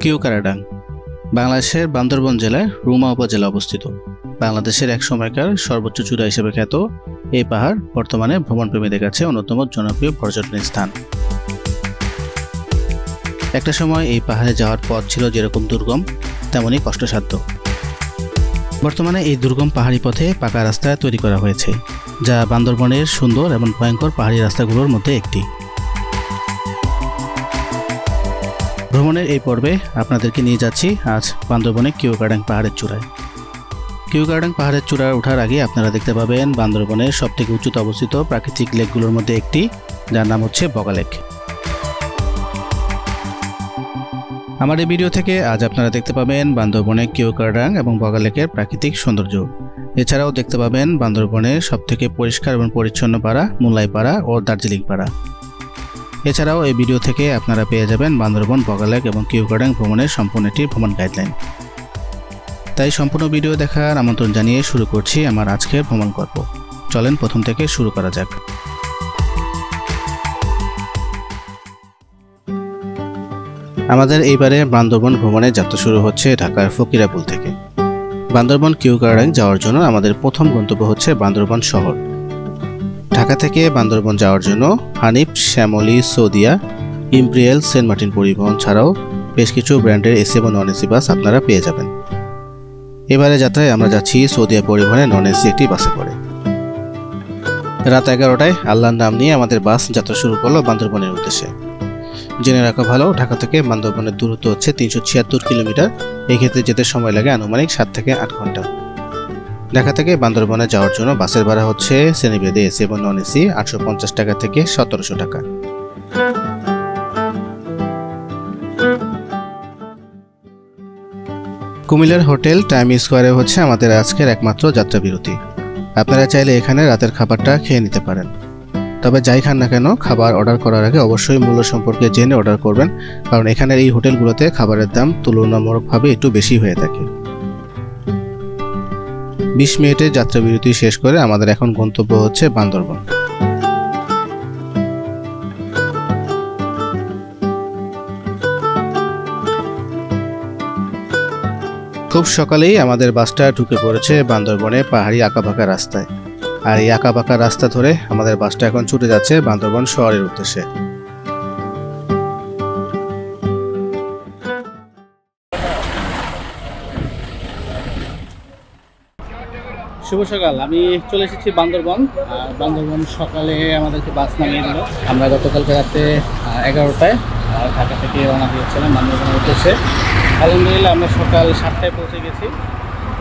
কিউকারাডাং বাংলাদেশের বান্দরবন জেলার রুমা উপজেলা অবস্থিত। বাংলাদেশের এক সময়কার সর্বোচ্চ চূড়া হিসেবে খ্যাত এই পাহাড় বর্তমানে ভ্রমণপ্রেমীদের কাছে অন্যতম জনপ্রিয় পর্যটন স্থান। একটা সময় এই পাহাড়ে যাওয়ার পথ ছিল যেরকম দুর্গম তেমনই কষ্টসাধ্য। বর্তমানে এই দুর্গম পাহাড়ি পথে পাকা রাস্তা তৈরি করা হয়েছে, যা বান্দরবনের সুন্দর এবং ভয়ঙ্কর পাহাড়ি রাস্তাগুলোর মধ্যে একটি। ভ্রমণের এই পর্বে আপনাদেরকে নিয়ে যাচ্ছি আজ বান্দরবনে কিউগার্ডাং পাহাড়ের চূড়ায়। কিউগার্ডাং পাহাড়ের চূড়ায় ওঠার আগে আপনারা দেখতে পাবেন বান্দরবনের সবথেকে উঁচুতে অবস্থিত প্রাকৃতিক লেকগুলোর মধ্যে একটি, যার নাম হচ্ছে বগা লেক। আমার এই ভিডিও থেকে আজ আপনারা দেখতে পাবেন বান্দরবনে কিউকারডাং এবং বগালেকের প্রাকৃতিক সৌন্দর্য। এছাড়াও দেখতে পাবেন বান্দরবনের সবথেকে পরিষ্কার এবং পরিচ্ছন্ন পাড়া মুলাই পাড়া ও দার্জিলিং পাড়া। এছাড়াও এই ভিডিও থেকে আপনারা পেয়ে যাবেন বান্দরবন, বগালেক এবং কিউকার্ডাং ভ্রমণের সম্পূর্ণ একটি ভ্রমণ গাইডলাইন তাই সম্পূর্ণ ভিডিও দেখার আমন্ত্রণ জানিয়ে শুরু করছি আমার আজকের ভ্রমণ গল্প। চলেন প্রথম থেকে শুরু করা যাক। আমাদের এইবারে বান্দরবন ভ্রমণের যাত্রা শুরু হচ্ছে ঢাকার ফকিরাপুল থেকে। বান্দরবন কিউ গার্ডেন যাওয়ার জন্য আমাদের প্রথম গন্তব্য হচ্ছে বান্দরবন শহর। ঢাকা থেকে বান্দরবন যাওয়ার জন্য Hanif, Shyamoli, Saudia, Imperial, Saint Martin পরিবহন ছাড়াও বেশ কিছু ব্র্যান্ডের এসি এবং নন এসি বাস আপনারা পেয়ে যাবেন। এবারে যাত্রায় আমরা যাচ্ছি সৌদিয়া পরিবহনে নন এসি একটি বাসে করে। রাত এগারোটায় আল্লাহর নাম নিয়ে আমাদের বাস যাত্রা শুরু করল বান্দরবনের উদ্দেশ্যে। জেনে রাখা ভালো, ঢাকা থেকে বান্দরবনের দূরত্ব হচ্ছে তিনশো ছিয়াত্তর কিলোমিটার। এই ক্ষেত্রে যেতে সময় লাগে আনুমানিক সাত থেকে আট ঘণ্টা। ঢাকা থেকে বান্দরবনে যাওয়ার জন্য বাসের ভাড়া হচ্ছে শ্রেণীভেদে এসি এবং নন এসি আটশো পঞ্চাশ টাকা থেকে সতেরোশো টাকা। কুমিল্লার হোটেল টাইম স্কোয়ারে হচ্ছে আমাদের আজকের একমাত্র যাত্রা বিরতি। আপনারা চাইলে এখানে রাতের খাবারটা খেয়ে নিতে পারেন। তবে যাই খান না কেন, খাবার অর্ডার করার আগে অবশ্যই মূল্য সম্পর্কে জেনে অর্ডার করবেন, কারণ এখানের এই হোটেলগুলোতে খাবারের দাম তুলনামূলকভাবে একটু বেশি হয়ে থাকে। বিশ মিনিটের যাত্রা বিরতি শেষ করে আমাদের এখন গন্তব্য হচ্ছে বান্দরবন। খুব সকালেই আমাদের বাসটা ঢুকে পড়েছে বান্দরবনে পাহাড়ি আঁকাবাঁকা রাস্তায়। আর এই আঁকাবাঁকা রাস্তা ধরে আমাদের বাসটা এখন ছুটে যাচ্ছে বান্দরবন শহরের উদ্দেশ্যে। শুভ সকাল। আমি চলে এসেছি বান্দরবন। আর বান্দরবন সকালে আমাদেরকে বাস নামিয়ে দিল। আমরা গতকালকে রাতে এগারোটায় ঢাকা থেকে রওনা দিয়েছিলাম বান্দরবনের উদ্দেশ্যে। আলহামদুলিল্লাহ, আমরা সকাল সাতটায় পৌঁছে গেছি।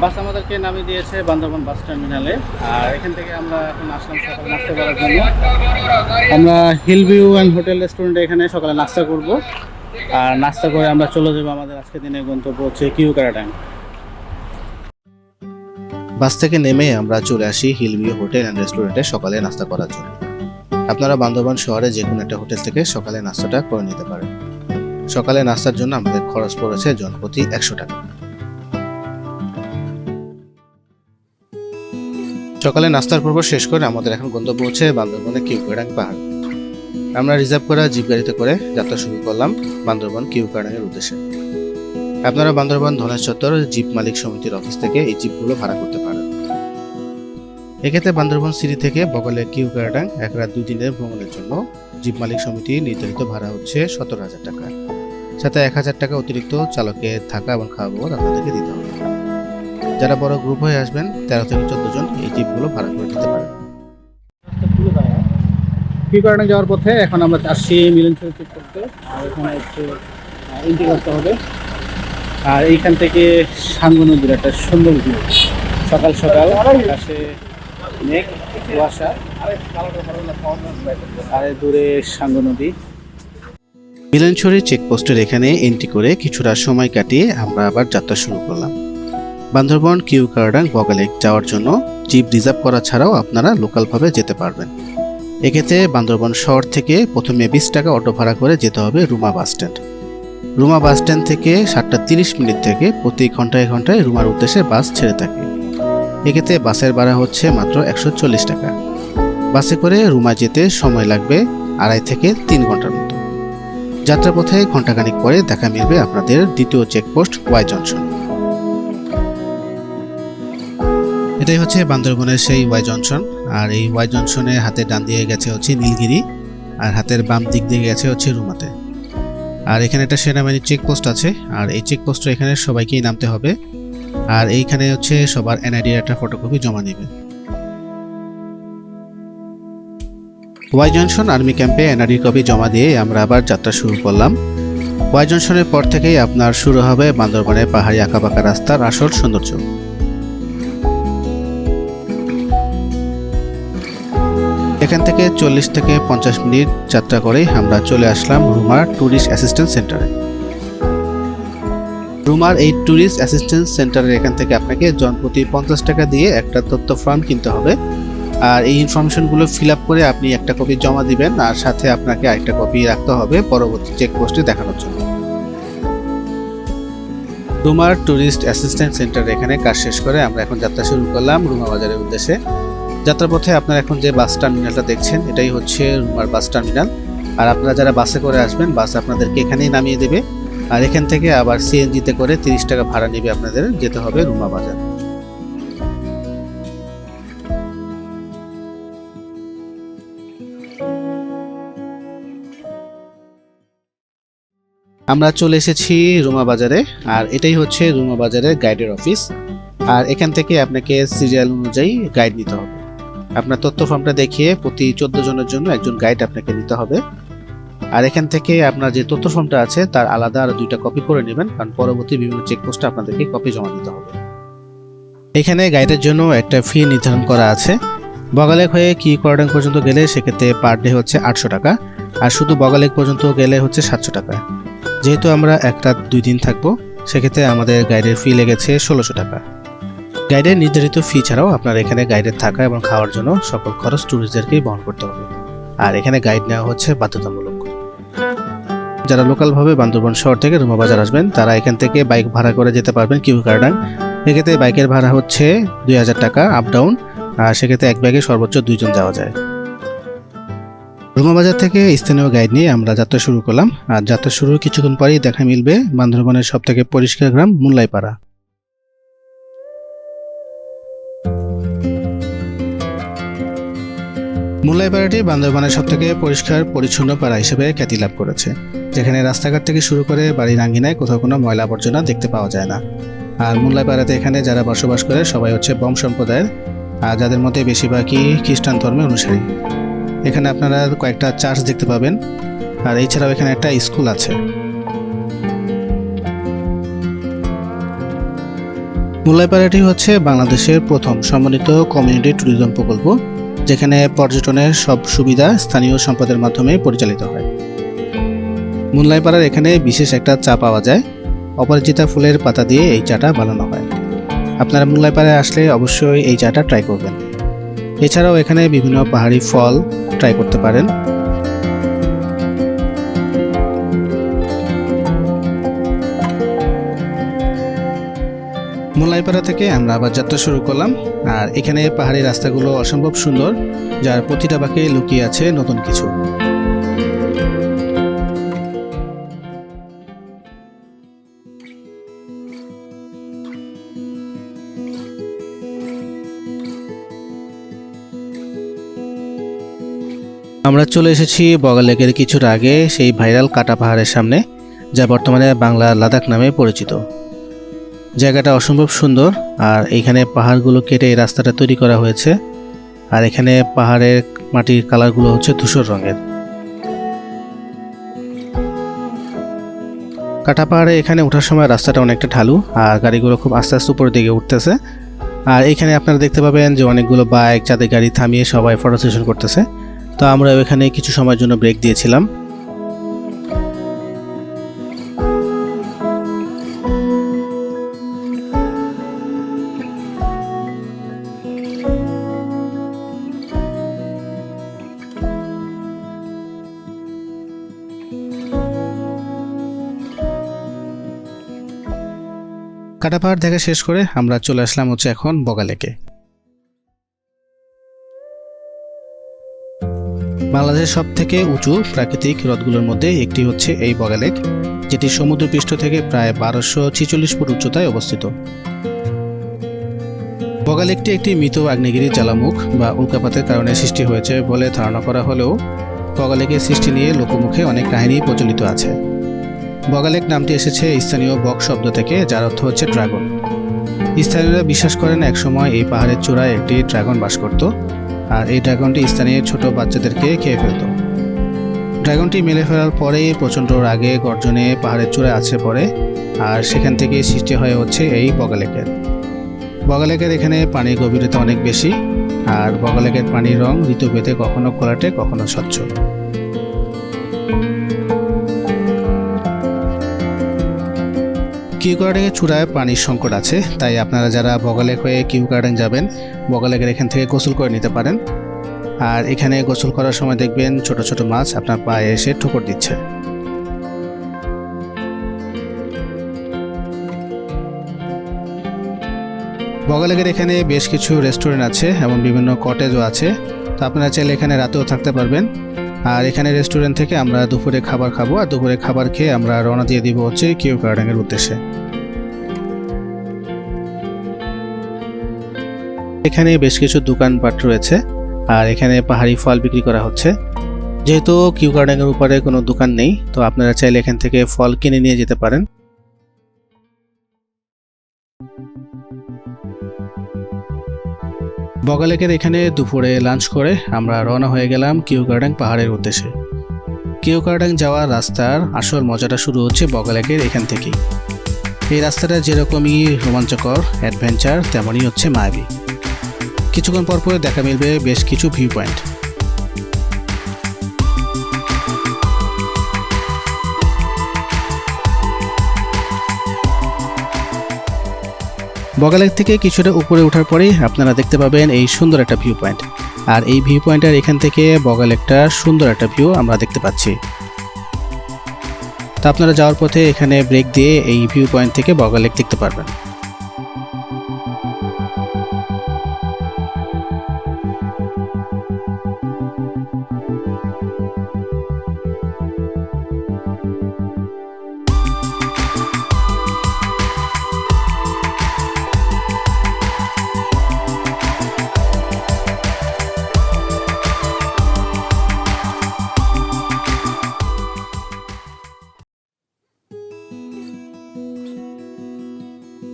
বাস আমাদেরকে নামিয়ে দিয়েছে বান্দরবন বাস টার্মিনালে। আর এখান থেকে আমরা এখন আসলাম সকালে নাস্তা করার জন্য। আমরা হিল ভিউ অ্যান্ড হোটেল রেস্টুরেন্টে এখানে সকালে নাস্তা করব। আর নাস্তা করে আমরা চলে যাব আমাদের আজকের দিনের গন্তব্য হচ্ছে কিউ ক্যারাটাইম বাস থেকে নেমে আমরা চলে আসি হিলভিউ হোটেল অ্যান্ড রেস্টুরেন্টে সকালে নাস্তা করার জন্য। আপনারা বান্দরবান শহরে যে কোনো একটা হোটেল থেকে সকালে নাস্তাটা করে নিতে পারেন। সকালে নাস্তার জন্য আমাদের খরচ পড়েছে জনপ্রতি একশো টাকা। সকালে নাস্তার পর্ব শেষ করে আমাদের এখন গন্তব্য হচ্ছে বান্দরবনে কিউকাডাং পাহাড়। আমরা রিজার্ভ করা জিপ গাড়িতে করে যাত্রা শুরু করলাম বান্দরবন কিউকাডাং এর উদ্দেশ্যে। আপনারা বান্দরবান ধনেশ চত্বর জিপ মালিক সমিতির অফিস থেকে এই জিপগুলো ভাড়া করতে পারেন। এক্ষেত্রে বান্দরবান সিটি থেকে বগলে কিউ কারাডাং এক রাত দুই দিনের ভ্রমণের জন্য জিপ মালিক সমিতি নির্ধারিত ভাড়া হচ্ছে সতেরো হাজার টাকা। সাথে এক হাজার টাকা অতিরিক্ত চালকের থাকা এবং খাওয়া বাবদ আপনাদেরকে দিতে হবে। যারা বড় গ্রুপ হয়ে আসবেন, তেরো থেকে চোদ্দ জন এই জিপগুলো ভাড়া করে দিতে পারেন। কিউ কারাডাং যাওয়ার পথে এখন আমরা আসছি মিলন করতে এখানে এন্ট্রি করতে হবে। আর এইখান থেকে সাঙ্গু নদীর একটা সুন্দর ভিউ সকাল সকাল আকাশে মেঘ, কুয়াশা। দূরে সাঙ্গু নদী। চেকপোস্টের এখানে এন্ট্রি করে কিছুটা সময় কাটিয়ে আমরা আবার যাত্রা শুরু করলাম। বান্দরবন, কিউ কার্ডাং বগালেক যাওয়ার জন্য জিপ রিজার্ভ করা ছাড়াও আপনারা লোকালভাবে যেতে পারবেন। এক্ষেত্রে বান্দরবন শহর থেকে প্রথমে বিশ টাকা অটো ভাড়া করে যেতে হবে Ruma bus stand. Ruma bus stand থেকে সাতটা তিরিশ মিনিট থেকে প্রতি ঘন্টায় ঘন্টায় রুমার উদ্দেশ্যে বাস ছেড়ে থাকে। এক্ষেত্রে বাসের ভাড়া হচ্ছে মাত্র একশো চল্লিশ টাকা। বাসে করে রুমা যেতে সময় লাগবে আড়াই থেকে তিন ঘণ্টার মতো। যাত্রাপথে ঘণ্টাখানিক পরে দেখা মিলবে আপনাদের দ্বিতীয় চেকপোস্ট ওয়াই জংশন। এটাই হচ্ছে বান্দরবনের সেই ওয়াই জংশন। আর এই ওয়াই জংশনে হাতে ডান দিয়ে গেছে হচ্ছে নীলগিরি, আর হাতের বাম দিক দিয়ে গেছে হচ্ছে রুমাতে। আর এখানে একটা সেনাবাহিনীর চেকপোস্ট আছে, আর এই চেকপোস্টে এখানে সবাইকেই নামতে হবে। আর এইখানে হচ্ছে সবার এনআইডি একটা ফটোকপি জমা নেবে। ওয়াই জংশন আর্মি ক্যাম্পে এনআইডি কপি জমা দিয়ে আমরা আবার যাত্রা শুরু করলাম। ওয়াই জংশনের পর থেকেই আপনার শুরু হবে বান্দরবানের পাহাড়ি আঁকাবাঁকা রাস্তার আসল সৌন্দর্য। এখান থেকে চল্লিশ থেকে পঞ্চাশ মিনিট যাত্রা করেই আমরা চলে আসলাম রুমার ট্যুরিস্ট অ্যাসিস্ট্যান্ট সেন্টারে। রুমার এই ট্যুরিস্ট অ্যাসিস্ট্যান্স সেন্টারের এখান থেকে আপনাকে জনপ্রতি পঞ্চাশ টাকা দিয়ে একটা তথ্য ফর্ম কিনতে হবে। আর এই ইনফরমেশনগুলো ফিল আপ করে আপনি একটা কপি জমা দিবেন, আর সাথে আপনাকে আরেকটা কপি রাখতে হবে পরবর্তী চেকপোস্টে দেখানোর জন্য। রুমার ট্যুরিস্ট অ্যাসিস্ট্যান্ট সেন্টার এখানে কাজ শেষ করে আমরা এখন যাত্রা শুরু করলাম রুমা বাজারের উদ্দেশ্যে। যাত্রাপথে আপনারা এখন যে বাস টার্মিনালটা দেখছেন, এটাই হচ্ছে রুমার বাস টার্মিনাল। আর আপনারা যারা বাসে করে আসবেন, বাস আপনাদেরকে এখানেই নামিয়ে দেবে। আর এখান থেকে আবার সিএনজিতে করে তিরিশ টাকা ভাড়া নেবে আপনাদের, যেতে হবে রুমা বাজার। আমরা চলে এসেছি রুমা বাজারে, আর এটাই হচ্ছে রুমা বাজারের গাইডের অফিস আর এখান থেকে আপনাকে সিরিয়াল অনুযায়ী গাইড নিতে হবে। আপনার তথ্য ফর্মটা দেখিয়ে প্রতি চোদ্দ জনের জন্য একজন গাইড আপনাকে নিতে হবে। আর এখান থেকে আপনার যে তথ্য ফর্মটা আছে, তার আলাদা আর দুইটা কপি করে নেবেন, কারণ পরবর্তী বিভিন্ন চেকপোস্টে আপনাদেরকে কপি জমা দিতে হবে। এখানে গাইডের জন্য একটা ফি নির্ধারণ করা আছে। বগালেক হয়ে কি কর্ডাং পর্যন্ত গেলে সেক্ষেত্রে পার ডে হচ্ছে আটশো টাকা, আর শুধু বগালেক পর্যন্ত গেলে হচ্ছে সাতশো টাকা। যেহেতু আমরা এক রাত দুই দিন থাকব, সেক্ষেত্রে আমাদের গাইডের ফি লেগেছে ষোলোশো টাকা। গাইডের নির্ধারিত ফি ছাড়াও আপনার এখানে গাইডের থাকা এবং খাওয়ার জন্য সকল খরচ ট্যুরিস্টদেরকেই বহন করতে হবে। আর এখানে গাইড নেওয়া হচ্ছে বাধ্যতামূলক। যারা লোকালভাবে বান্দরবান শহর থেকে রুমা বাজার আসবেন, তারা এখান থেকে বাইক ভাড়া করে যেতে পারবেন কিউ কার্ডাং এক্ষেত্রে বাইকের ভাড়া হচ্ছে দুই হাজার টাকা আপ ডাউন আর সেক্ষেত্রে এক ব্যাগে সর্বোচ্চ দুইজন যাওয়া যায়। রুমা বাজার থেকে স্থানীয় গাইড নিয়ে আমরা যাত্রা শুরু করলাম। আর যাত্রা শুরুর কিছুক্ষণ পরেই দেখা মিলবে বান্দরবানের সব থেকে পরিষ্কার গ্রাম মুল্লাইপাড়া। মুল্লাইপাড়াটি বান্দরবানের সব থেকে পরিষ্কার, পরিচ্ছন্ন পাড়া হিসেবে খ্যাতি লাভ করেছে, যেখানে রাস্তাঘাট থেকে শুরু করে বাড়ির আঙ্গিনায় কোথাও কোনো ময়লা আবর্জনা দেখতে পাওয়া যায় না। আর মুল্লাইপাড়াতে এখানে যারা বসবাস করে সবাই হচ্ছে বম সম্প্রদায়ের, আর যাদের মধ্যে বেশিরভাগই খ্রিস্টান ধর্মের অনুসারী। এখানে আপনারা কয়েকটা চার্চ দেখতে পাবেন, আর এছাড়াও এখানে একটা স্কুল আছে। মুল্লাইপাড়াটি হচ্ছে বাংলাদেশের প্রথম সমন্বিত কমিউনিটি ট্যুরিজম প্রকল্প। যেখানে পর্যটনের সব সুবিধা স্থানীয় সম্পদের মাধ্যমে পরিচালিত হয়। মুনলাইপাড়ার এখানে বিশেষ একটা চা পাওয়া যায়। অপরাজিতা ফুলের পাতা দিয়ে এই চাটা বানানো হয়। আপনারা মুনলাইপাড়ায় আসলে অবশ্যই এই চাটা ট্রাই করবেন। এছাড়াও এখানে বিভিন্ন পাহাড়ি ফল ট্রাই করতে পারেন। মোল্লাইপাড়া থেকে আমরা আবার যাত্রা শুরু করলাম। আর এখানে পাহাড়ি রাস্তাগুলো অসম্ভব সুন্দর, যার প্রতিটা বাঁকে লুকিয়ে আছে নতুন কিছু। আমরা চলে এসেছি বগালেকের কিছুটা আগে, সেই ভাইরাল কাটা পাহাড়ের সামনে, যা বর্তমানে বাংলা লাদাখ নামে পরিচিত। জায়গাটা অসম্ভব সুন্দর, আর এখানে পাহাড়গুলো কেটে এই রাস্তাটা তৈরি করা হয়েছে। আর এখানে পাহাড়ের মাটির কালারগুলো হচ্ছে ধূসর রঙের। কাটা পাহাড়ে এখানে ওঠার সময় রাস্তাটা অনেকটা ঢালু, আর গাড়িগুলো খুব আস্তে আস্তে উপরের দিকে উঠতেছে। আর এখানে আপনারা দেখতে পাবেন যে অনেকগুলো বাইক, যাদের গাড়ি থামিয়ে সবাই ফটো সেশন করতেছে। তো আমরা এখানে কিছু সময়ের জন্য ব্রেক দিয়েছিলাম। কাটা পাহাড় দেখা শেষ করে আমরা চলে আসলাম হচ্ছে এখন বগালেকে। বাংলাদেশের সব থেকে উঁচু প্রাকৃতিক হ্রদগুলোর মধ্যে একটি হচ্ছে এই বগালেক, যেটি সমুদ্রপৃষ্ঠ থেকে প্রায় বারোশো ছিচল্লিশ ফুট উচ্চতায় অবস্থিত। বগালেকটি একটি মৃত আগ্নেয়গিরি জ্বালামুখ বা উল্কাপাতের কারণে সৃষ্টি হয়েছে বলে ধারণা করা হলেও বগালেকের সৃষ্টি নিয়ে লোকমুখে অনেক কাহিনী প্রচলিত আছে। বগালেক নামটি এসেছে স্থানীয় বক শব্দ থেকে, যার অর্থ হচ্ছে ড্রাগন। স্থানীয়রা বিশ্বাস করেন একসময় এই পাহাড়ের চূড়ায় একটি ড্রাগন বাস করত, আর এই ড্রাগনটি স্থানীয় ছোট বাচ্চাদেরকে খেয়ে ফেলত। ড্রাগনটি মেলে ফেলার পরে প্রচণ্ড রাগে গর্জনে পাহাড়ের চূড়ায় আছড়ে পড়ে, আর সেখান থেকে সৃষ্টি হয়ে হচ্ছে এই বগালেকের। বগালেকের এখানে পানির গভীরতা অনেক বেশি, আর বগালেকের পানির রং ঋতু ঋতুভেদে কখনো ঘোলাটে কখনো স্বচ্ছ। কিউ গার্ডেনের চূড়ায় পানির সংকট আছে, তাই আপনারা যারা বগালেক হয়ে কিউ গার্ডেন যাবেন, বগালেকের এখান থেকে গোসল করে নিতে পারেন। আর এখানে গোসল করার সময় দেখবেন ছোট ছোট মাছ আপনার পায়ে এসে ঠোকর দিচ্ছে। বগালেকের এখানে বেশ কিছু রেস্টুরেন্ট আছে এবং বিভিন্ন কটেজও আছে। তো আপনারা চাইলে এখানে রাতেও থাকতে পারবেন। আর এখানে রেস্টুরেন্ট থেকে আমরা দুপুরে খাবার খাব, আর দুপুরে খাবার খেয়ে আমরা রওনা দিয়ে দিব হচ্ছে কিউ গার্ডেনের উদ্দেশ্যে। এখানে বেশ কিছু দোকানপাট রয়েছে, আর এখানে পাহাড়ি ফল বিক্রি করা হচ্ছে। যেহেতু কিউ গার্ডেনের উপরে কোনো দোকান নেই, তো আপনারা চাইলে এখান থেকে ফল কিনে নিয়ে যেতে পারেন। বগালেকের এখানে দুপুরে লাঞ্চ করে আমরা রওনা হয়ে গেলাম কিউ গার্ডেন পাহাড়ের উদ্দেশ্যে। কিউ গার্ডেন যাওয়ার রাস্তার আসল মজাটা শুরু হচ্ছে বগালেকের এখান থেকেই। এই রাস্তাটা যেরকমই রোমাঞ্চকর অ্যাডভেঞ্চার তেমনই হচ্ছে মায়াবী। কিছুক্ষণ পর পরে দেখা মিলবে বেশ কিছু ভিউ পয়েন্ট বগালেক থেকে কিছুটা উপরে ওঠার পরেই আপনারা দেখতে পাবেন এই সুন্দর একটা ভিউ পয়েন্ট আর এই ভিউ পয়েন্টের এখান থেকে বগালেকটা সুন্দর একটা ভিউ আমরা দেখতে পাচ্ছি। তা আপনারা যাওয়ার পথে এখানে ব্রেক দিয়ে এই ভিউ পয়েন্ট থেকে বগালেক দেখতে পারবেন।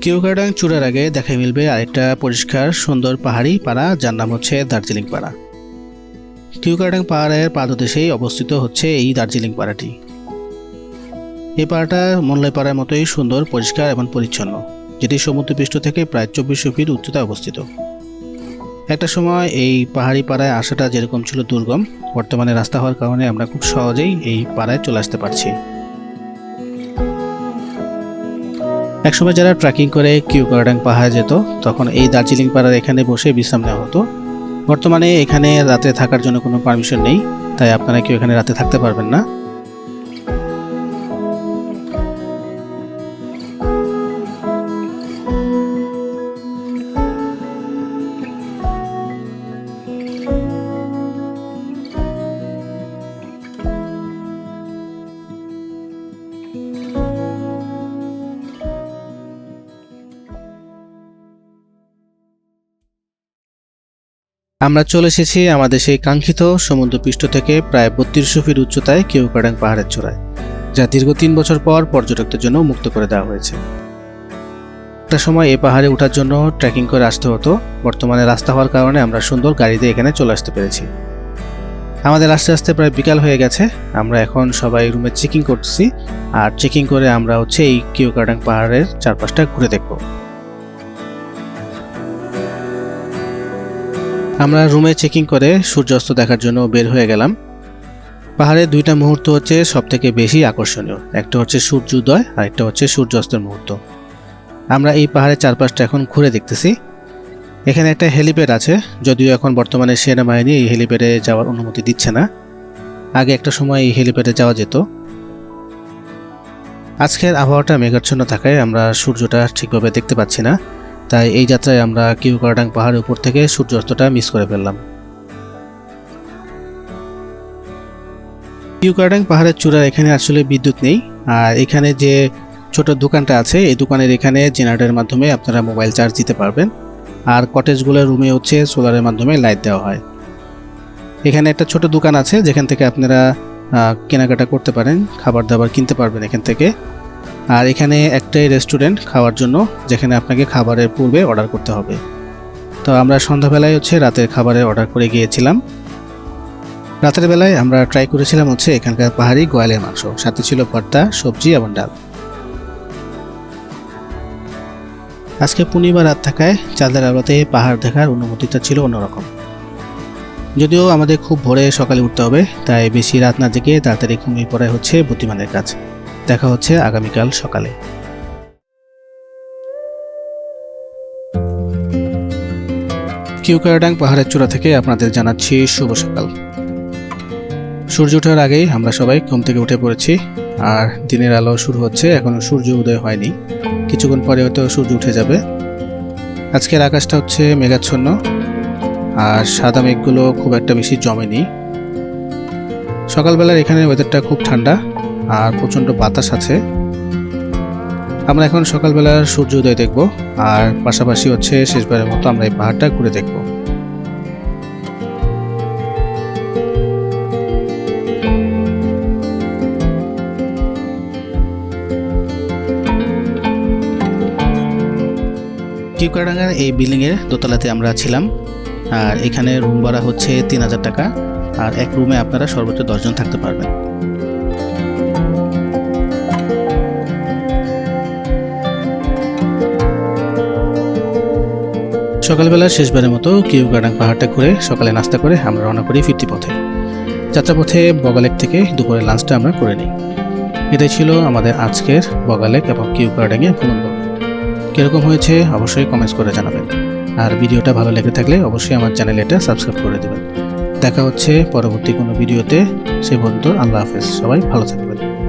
কিউগার্ডাং চূড়ার আগে দেখা মিলবে আরেকটা পরিষ্কার সুন্দর পাহাড়ি পাড়া, যার নাম হচ্ছে দার্জিলিং পাড়া। কিউগার্ডাং পাহাড়ের পাদদেশেই অবস্থিত হচ্ছে এই দার্জিলিং পাড়াটি। এই পাড়াটা মোল্লাই পাড়ার মতোই সুন্দর, পরিষ্কার এবং পরিচ্ছন্ন, যেটি সমুদ্রপৃষ্ঠ থেকে প্রায় চব্বিশশো ফিট উচ্চতায় অবস্থিত। একটা সময় এই পাহাড়ি পাড়ায় আসাটা যেরকম ছিল দুর্গম, বর্তমানে রাস্তা হওয়ার কারণে আমরা খুব সহজেই এই পাড়ায় চলে আসতে পারছি। একসময় যারা ট্রেকিং করে কিউ গার্ডেন পাহাড়ে যেত, তখন এই দার্জিলিং পাড়ার এখানে বসে বিশ্রাম নেওয়া হতো। বর্তমানে এখানে রাতে থাকার জন্য কোনো পারমিশন নেই, তাই আপনারা কেউ এখানে রাতে থাকতে পারবেন না। আমরা চলে এসেছি আমাদের সেই কাঙ্ক্ষিত সমুদ্রপৃষ্ঠ থেকে প্রায় বত্রিশশো ফিট উচ্চতায় কেউকাডাং পাহাড়ের চূড়ায়, যা দীর্ঘ তিন বছর পর পর্যটকদের জন্য মুক্ত করে দেওয়া হয়েছে। একটা সময় এই পাহাড়ে ওঠার জন্য ট্রেকিং করে আসতে হতো। বর্তমানে রাস্তা হওয়ার কারণে আমরা সুন্দর গাড়িতে এখানে চলে আসতে পেরেছি। আমাদের আস্তে আস্তে প্রায় বিকাল হয়ে গেছে। আমরা এখন সবাই রুমে চেকিং করছি। আর চেকিং করে আমরা হচ্ছে এই কিউকাডাং পাহাড়ের চারপাশটা ঘুরে দেখব। আমরা রুমে চেকিং করে সূর্যাস্ত দেখার জন্য বের হয়ে গেলাম। পাহাড়ের দুইটা মুহূর্ত হচ্ছে সব থেকে বেশি আকর্ষণীয়। একটা হচ্ছে সূর্যোদয়, আর একটা হচ্ছে সূর্যাস্তের মুহূর্ত। আমরা এই পাহাড়ের চারপাশটা এখন ঘুরে দেখতেছি। এখানে একটা হেলিপ্যাড আছে, যদিও এখন বর্তমানে সেনাবাহিনী এই হেলিপ্যাডে যাওয়ার অনুমতি দিচ্ছে না। আগে একটা সময় এই হেলিপ্যাডে যাওয়া যেত। আজকের আবহাওয়াটা মেঘাচ্ছন্ন থাকায় আমরা সূর্যটা ঠিকভাবে দেখতে পাচ্ছি না। তাই এই যাত্রায় আমরা কিউকারডাং পাহাড়ের উপর থেকে সূর্যাস্তটা মিস করে ফেললাম। কিউকারডাং পাহাড়ের চূড়ার এখানে আসলে বিদ্যুৎ নেই, আর এখানে যে ছোট দোকানটা আছে, এই দোকানের এখানে জেনারেটরের মাধ্যমে আপনারা মোবাইল চার্জ দিতে পারবেন, আর কটেজগুলোর রুমে হচ্ছে সোলারের মাধ্যমে লাইট দেওয়া হয়। এখানে একটা ছোট দোকান আছে, যেখান থেকে আপনারা কেনাকাটা করতে পারেন, খাবার দাবার কিনতে পারবেন এখান থেকে। আর এখানে একটাই রেস্টুরেন্ট খাওয়ার জন্য, যেখানে আপনাকে খাবারের পূর্বে অর্ডার করতে হবে। তো আমরা সন্ধ্যাবেলায় হচ্ছে রাতের খাবারের অর্ডার করে গিয়েছিলাম। রাতের বেলায় আমরা ট্রাই করেছিলাম হচ্ছে এখানকার পাহাড়ি গোয়ালের মাংস। সাথে ছিল ভর্তা সবজি এবং ডাল। আজকে পূর্ণিমা রাত থাকায় চাঁদের আলোতে পাহাড় দেখার অনুমতিটা ছিল অন্যরকম। যদিও আমাদের খুব ভোরে সকালে উঠতে হবে, তাই বেশি রাত না জেগে তাড়াতাড়ি ঘুমিয়ে পড়াই হচ্ছে বুদ্ধিমানের কাজ। দেখা হচ্ছে আগামীকাল সকালে। কিউকারডাং পাহাড়ের চূড়া থেকে আপনাদের জানাচ্ছি শুভ সকাল। সূর্য ওঠার আগেই আমরা সবাই ঘুম থেকে উঠে পড়েছি, আর দিনের আলো শুরু হচ্ছে, এখনও সূর্য উদয় হয়নি। কিছুক্ষণ পরে হয়তো সূর্য উঠে যাবে। আজকের আকাশটা হচ্ছে মেঘাচ্ছন্ন, আর সাদা মেঘগুলো খুব একটা বেশি জমেনি। সকালবেলার এখানে ওয়েদারটা খুব ঠান্ডা আর প্রচণ্ড বাতাস আছে। আমরা এখন সকালবেলার সূর্য উদয় দেখব, আর পাশাপাশি হচ্ছে শেষবারের মতো আমরা এই পাহাড়টা ঘুরে দেখব। কিউকাডাঙ্গার এই বিল্ডিংয়ের দোতলাতে আমরা ছিলাম, আর এখানে রুম ভাড়া হচ্ছে তিন হাজার টাকা, আর এক রুমে আপনারা সর্বোচ্চ দশজন থাকতে পারবেন। সকালবেলা শেষবারের মতো কিউ গার্ডাং পাহাড়টা ঘুরে সকালে নাস্তা করে আমরা রওনা করি ফিরতি পথে। যাত্রাপথে বগালেক থেকে দুপুরে লাঞ্চটা আমরা করে নিই। এটাই ছিল আমাদের আজকের বগালেক এবং কিউ গার্ডেংয়ের ভ্রমণ বর্ণনা। কীরকম হয়েছে অবশ্যই কমেন্টস করে জানাবেন। আর ভিডিওটা ভালো লেগে থাকলে অবশ্যই আমার চ্যানেল এটা সাবস্ক্রাইব করে দেবেন। দেখা হচ্ছে পরবর্তী কোনো ভিডিওতে। সে পর্যন্ত আল্লাহ হাফেজ। সবাই ভালো থাকবেন।